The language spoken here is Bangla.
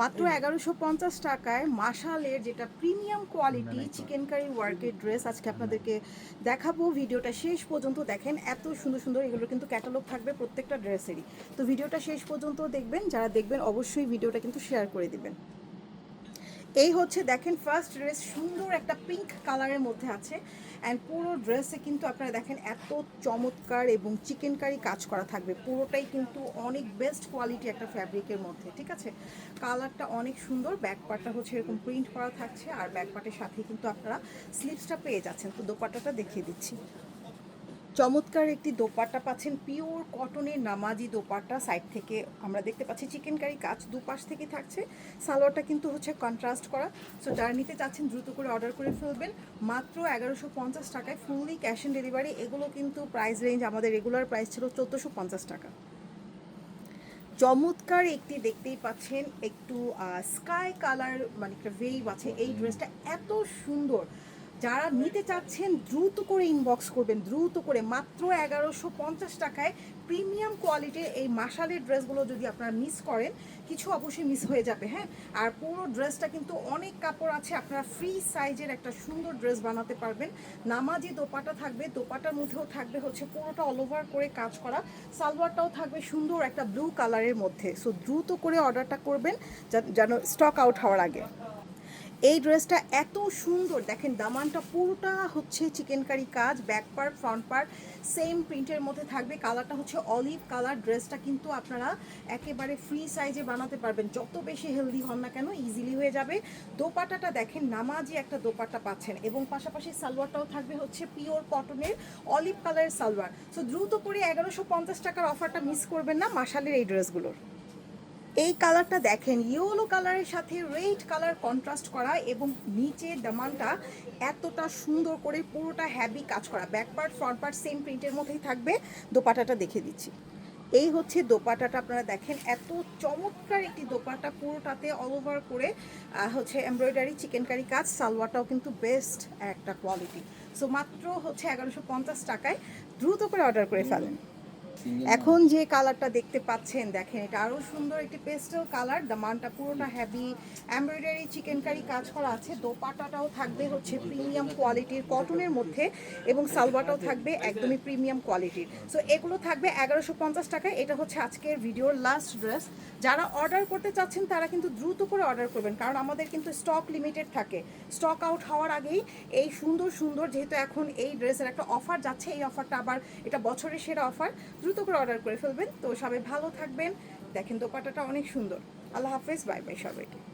মাত্র এগারোশো পঞ্চাশ টাকায় মাশালের যেটা প্রিমিয়াম কোয়ালিটি চিকেন কারি ওয়ার্কের ড্রেস আজকে আপনাদেরকে দেখাবো। ভিডিওটা শেষ পর্যন্ত দেখেন এত সুন্দর সুন্দর এগুলো কিন্তু ক্যাটালগ থাকবে প্রত্যেকটা ড্রেসেরই। তো ভিডিওটা শেষ পর্যন্ত দেখবেন যারা দেখবেন অবশ্যই ভিডিওটা কিন্তু শেয়ার করে দিবেন। এই হচ্ছে, দেখেন ফার্স্ট ড্রেস সুন্দর একটা পিঙ্ক কালারের মধ্যে আছে। অ্যান্ড পুরো ড্রেসে কিন্তু আপনারা দেখেন, এত চমৎকার এবং চিকেন কারি কাজ করা থাকবে। পুরোটাই কিন্তু অনেক বেস্ট কোয়ালিটি একটা ফ্যাব্রিকের মধ্যে, ঠিক আছে? কালারটা অনেক সুন্দর ব্যাক পার্টটা হচ্ছে এরকম প্রিন্ট করা থাকছে, আর ব্যাক পার্টের সাথে কিন্তু আপনারা স্লিপসটা পেয়ে যাচ্ছেন। তো দোপাট্টাটা দেখিয়ে দিচ্ছি। চমৎকার একটি দোপাট্টা পাচ্ছেন পিওর কটনের নামাজি দোপাট্টা। সাইড থেকে আমরা দেখতে পাচ্ছি চিকেন কারি কাজ দুপাশ থেকে থাকছে। সালোয়ারটা কিন্তু হচ্ছে কন্ট্রাস্ট করা। সো যারা নিতে চাচ্ছেন দ্রুত করে অর্ডার করে ফেলবেন। মাত্র এগারোশো পঞ্চাশ টাকায় ফুললি ক্যাশ অন ডেলিভারি এগুলো কিন্তু প্রাইস রেঞ্জ আমাদের রেগুলার প্রাইস ছিল চোদ্দোশো পঞ্চাশ টাকা। চমৎকার একটি দেখতেই পাচ্ছেন, একটু স্কাই কালার মানে একটা ভেইভ আছে। এই ড্রেসটা এত সুন্দর। যারা নিতে চাচ্ছেন, দ্রুত করে ইনবক্স করবেন, দ্রুত করে মাত্র এগারোশো পঞ্চাশ টাকায় প্রিমিয়াম কোয়ালিটির এই মাসালের ড্রেসগুলো যদি আপনারা মিস করেন, কিছু অবশ্যই মিস হয়ে যাবে হ্যাঁ? আর পুরো ড্রেসটা কিন্তু অনেক কাপড় আছে, আপনারা ফ্রি সাইজের একটা সুন্দর ড্রেস বানাতে পারবেন। নামাজি দোপাটা থাকবে, দোপাটার মধ্যেও থাকবে হচ্ছে পুরোটা অল ওভার করে কাজ করা। সালোয়ারটাও থাকবে সুন্দর একটা ব্লু কালারের মধ্যে। সো দ্রুত করে অর্ডারটা করবেন যেন স্টক আউট হওয়ার আগে। এই ড্রেসটা এত সুন্দর। দেখেন, দামানটা পুরোটা হচ্ছে চিকেন কারি কাজ back part front part same প্রিন্টের মধ্যে থাকবে। কালারটা হচ্ছে অলিভ কালার ড্রেসটা কিন্তু আপনারা একেবারে ফ্রি সাইজে বানাতে পারবেন। যত বেশি হেলদি হন না কেন ইজিলি হয়ে যাবে। দোপাটাটা দেখেন, নামাজি একটা দোপাটা পাচ্ছেন। এবং পাশাপাশি সালোয়ারটাও থাকবে হচ্ছে পিওর কটনের অলিভ কালারের সালোয়ার। সো দ্রুত করে এগারোশো পঞ্চাশ টাকার অফারটা মিস করবেন না মাসালের এই ড্রেসগুলোর। এই কালারটা দেখেন ইয়েলো কালারের সাথে রেড কালার কন্ট্রাস্ট করা এবং নিচে দামানটা এতটা সুন্দর করে পুরোটা হ্যাভি কাজ করা। Back part front part same প্রিন্টের মধ্যেই থাকবে। দোপাটাটা দেখে দিচ্ছি। এই হচ্ছে দোপাটাটা, আপনারা দেখেন, এত চমৎকার একটি দোপাটা পুরোটাতে অল ওভার করে হচ্ছে এমব্রয়ডারি চিকেন কারি কাজ, সালোয়ারটাও কিন্তু বেস্ট একটা কোয়ালিটি সো মাত্র হচ্ছে এগারোশো টাকায় দ্রুত করে অর্ডার করে ফেলেন। এখন যে কালারটা দেখতে পাচ্ছেন দেখেন এটা আরও সুন্দর একটি পেস্টেল কালার। দামানটা পুরোটা হ্যাভি এমব্রয়ডারি চিকেন কারি কাজ করা আছে। দোপাটাটাও থাকবে হচ্ছে প্রিমিয়াম কোয়ালিটির কটনের মধ্যে এবং সালওয়াটাও থাকবে একদমই প্রিমিয়াম কোয়ালিটির সো এগুলো থাকবে এগারোশো পঞ্চাশ টাকায়। এটা হচ্ছে আজকের ভিডিওর লাস্ট ড্রেস যারা অর্ডার করতে চাচ্ছেন তারা কিন্তু দ্রুত করে অর্ডার করবেন কারণ আমাদের কিন্তু স্টক লিমিটেড থাকে। স্টক আউট হওয়ার আগেই এই সুন্দর সুন্দর যেহেতু এখন এই ড্রেসের একটা অফার যাচ্ছে এই অফারটা আবার এটা বছরের সেরা অফার দ্রুত করে অর্ডার করে ফেলবেন। তো সবাই ভালো থাকবেন। দেখেন দোপাটাটা অনেক সুন্দর। আল্লাহ হাফেজ। বাই বাই সবাইকে।